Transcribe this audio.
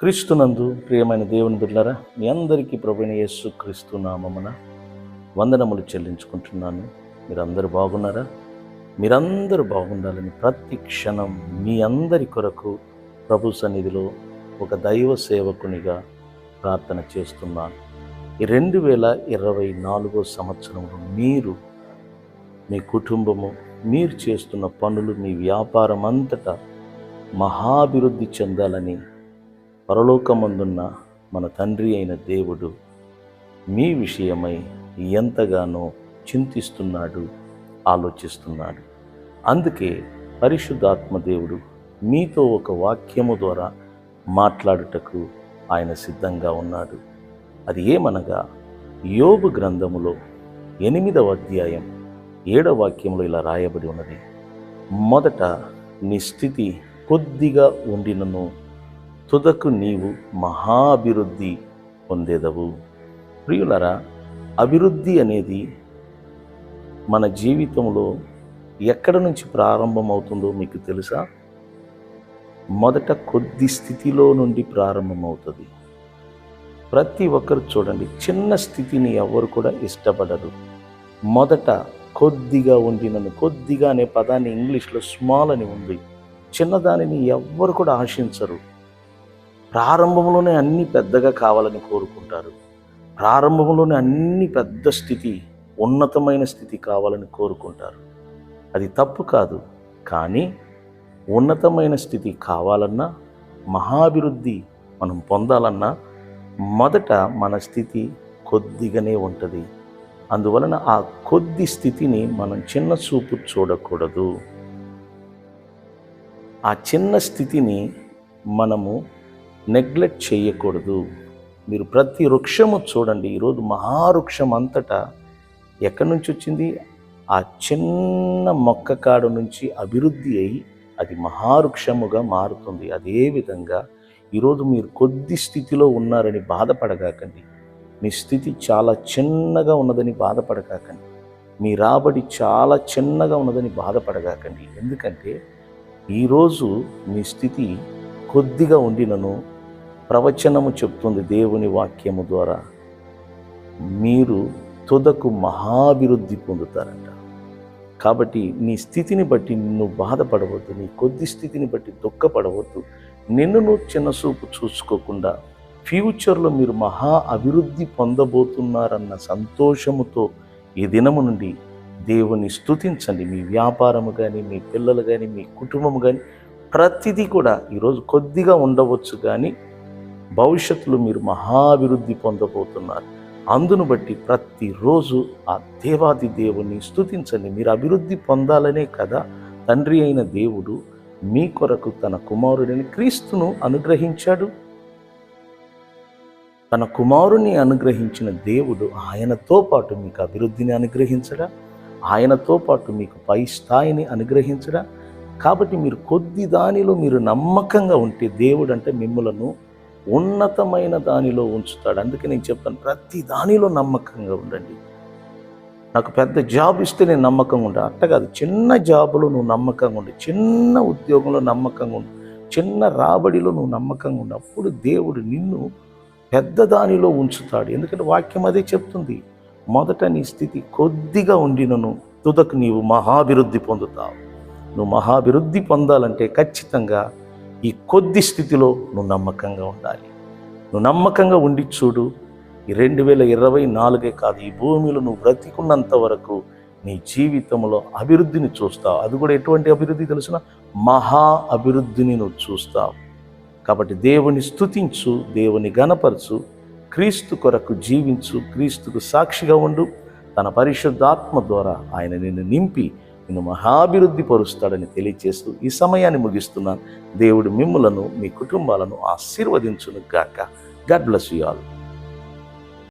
క్రీస్తునందు ప్రియమైన దేవుని బిడ్డలారా మీ అందరికీ ప్రభుని యేసు క్రీస్తు నామమున వందనములు చెల్లించుకుంటున్నాను. మీరందరూ బాగున్నారా? మీరందరూ బాగుండాలని ప్రతి క్షణం మీ అందరి కొరకు ప్రభు సన్నిధిలో ఒక దైవ సేవకునిగా ప్రార్థన చేస్తున్నాను. ఈ రెండు వేల ఇరవై నాలుగో సంవత్సరంలో మీరు మీ కుటుంబము మీరు చేస్తున్న పనులు మీ వ్యాపారం అంతటా మహాభివృద్ధి చెందాలని పరలోకమందున్న మన తండ్రి అయిన దేవుడు మీ విషయమై ఎంతగానో చింతిస్తున్నాడు ఆలోచిస్తున్నాడు. అందుకే పరిశుద్ధాత్మ దేవుడు మీతో ఒక వాక్యము ద్వారా మాట్లాడుటకు ఆయన సిద్ధంగా ఉన్నాడు. అది ఏమనగా యోగు గ్రంథములో ఎనిమిదవ అధ్యాయం ఏడవ వాక్యంలో ఇలా రాయబడి ఉన్నది. మొదట నీ స్థితి కొద్దిగా ఉండినను తుదకు నీవు మహాభివృద్ధి పొందేదవు. ప్రియులరా అభివృద్ధి అనేది మన జీవితంలో ఎక్కడ నుంచి ప్రారంభమవుతుందో మీకు తెలుసా? మొదట కొద్ది స్థితిలో నుండి ప్రారంభమవుతుంది. ప్రతి ఒక్కరు చూడండి చిన్న స్థితిని ఎవరు కూడా ఇష్టపడరు. మొదట కొద్దిగా ఉండి నన్ను కొద్దిగా అనే పదాన్ని ఇంగ్లీష్లో స్మాల్ అని ఉంది. చిన్నదానిని ఎవ్వరు కూడా ఆశించరు. ప్రారంభంలోనే అన్ని పెద్దగా కావాలని కోరుకుంటారు. ప్రారంభంలోనే అన్ని పెద్ద స్థితి ఉన్నతమైన స్థితి కావాలని కోరుకుంటారు. అది తప్పు కాదు కానీ ఉన్నతమైన స్థితి కావాలన్నా మహాభివృద్ధి మనం పొందాలన్నా మొదట మన స్థితి కొద్దిగానే ఉంటుంది. అందువలన ఆ కొద్ది స్థితిని మనం చిన్న చూపు చూడకూడదు. ఆ చిన్న స్థితిని మనము నెగ్లెక్ట్ చేయకూడదు. మీరు ప్రతి వృక్షము చూడండి. ఈరోజు మహావృక్షం అంతటా ఎక్కడి నుంచి వచ్చింది? ఆ చిన్న మొక్క కాడు నుంచి అభివృద్ధి అయి అది మహావృక్షముగా మారుతుంది. అదేవిధంగా ఈరోజు మీరు కొద్ది స్థితిలో ఉన్నారని బాధపడగాకండి. మీ స్థితి చాలా చిన్నగా ఉన్నదని బాధపడగాకండి. మీ రాబడి చాలా చిన్నగా ఉన్నదని బాధపడగాకండి. ఎందుకంటే ఈరోజు మీ స్థితి కొద్దిగా ఉండినను ప్రవచనము చెప్తుంది దేవుని వాక్యము ద్వారా. మీరు తుదకు మహాభివృద్ధి పొందుతారంట. కాబట్టి నీ స్థితిని బట్టి నిన్ను బాధపడవద్దు నీ కొద్ది స్థితిని బట్టి దుఃఖపడవద్దు. నిన్ను నువ్వు చిన్న చూపు చూసుకోకుండా ఫ్యూచర్లో మీరు మహా అభివృద్ధి పొందబోతున్నారన్న సంతోషముతో ఈ దినము నుండి దేవుని స్తుతించండి. మీ వ్యాపారము కానీ మీ పిల్లలు కానీ మీ కుటుంబం కానీ ప్రతిదీ కూడా ఈరోజు కొద్దిగా ఉండవచ్చు కానీ భవిష్యత్తులో మీరు మహాభివృద్ధి పొందబోతున్నారు. అందును బట్టి ప్రతిరోజు ఆ దేవాది దేవుని స్థుతించండి మీరు అభివృద్ధి పొందాలనే కదా తండ్రి అయిన దేవుడు మీ కొరకు తన కుమారుడిని క్రీస్తును అనుగ్రహించాడు. తన కుమారుని అనుగ్రహించిన దేవుడు ఆయనతో పాటు మీకు అభివృద్ధిని అనుగ్రహించడా? ఆయనతో పాటు మీకు పై స్థాయిని అనుగ్రహించడా? కాబట్టి మీరు కొద్ది దానిలో మీరు నమ్మకంగా ఉంటే దేవుడు అంటే మిమ్మలను ఉన్నతమైన దానిలో ఉంచుతాడు. అందుకే నేను చెప్తాను ప్రతి దానిలో నమ్మకంగా ఉండండి. నాకు పెద్ద జాబ్ ఇస్తే నేను నమ్మకంగా ఉంటా అట్ట కాదు. చిన్న జాబులో నువ్వు నమ్మకంగా ఉండు. చిన్న ఉద్యోగంలో నమ్మకంగా ఉండు. చిన్న రాబడిలో నువ్వు నమ్మకంగా ఉండు. అప్పుడు దేవుడు నిన్ను పెద్ద దానిలో ఉంచుతాడు. ఎందుకంటే వాక్యం అదే చెప్తుంది. మొదట నీ స్థితి కొద్దిగా ఉండినను తుదకు నీవు మహాభివృద్ధి పొందుతావు. నువ్వు మహాభివృద్ధి పొందాలంటే ఖచ్చితంగా ఈ కొద్ది స్థితిలో నువ్వు నమ్మకంగా ఉండాలి. నువ్వు నమ్మకంగా ఉండి చూడు ఈ రెండు వేల ఇరవై నాలుగే కాదు ఈ భూమిలో నువ్వు బ్రతికున్నంత వరకు నీ జీవితంలో అభివృద్ధిని చూస్తావు. అది కూడా ఎటువంటి అభివృద్ధి తెలిసిన? మహా అభివృద్ధిని నువ్వు చూస్తావు. కాబట్టి దేవుని స్తుతించు దేవుని గణపరచు క్రీస్తు కొరకు జీవించు క్రీస్తుకు సాక్షిగా ఉండు తన పరిశుద్ధాత్మ ద్వారా ఆయన నిన్ను నింపి నిన్ను మహాభివృద్ధి పరుస్తాడని తెలియచేస్తూ ఈ సమయాన్ని ముగిస్తున్నాను. దేవుడు మిమ్ములను మీ కుటుంబాలను ఆశీర్వదించును గాక గాడ్ బ్లెస్ యూ ఆల్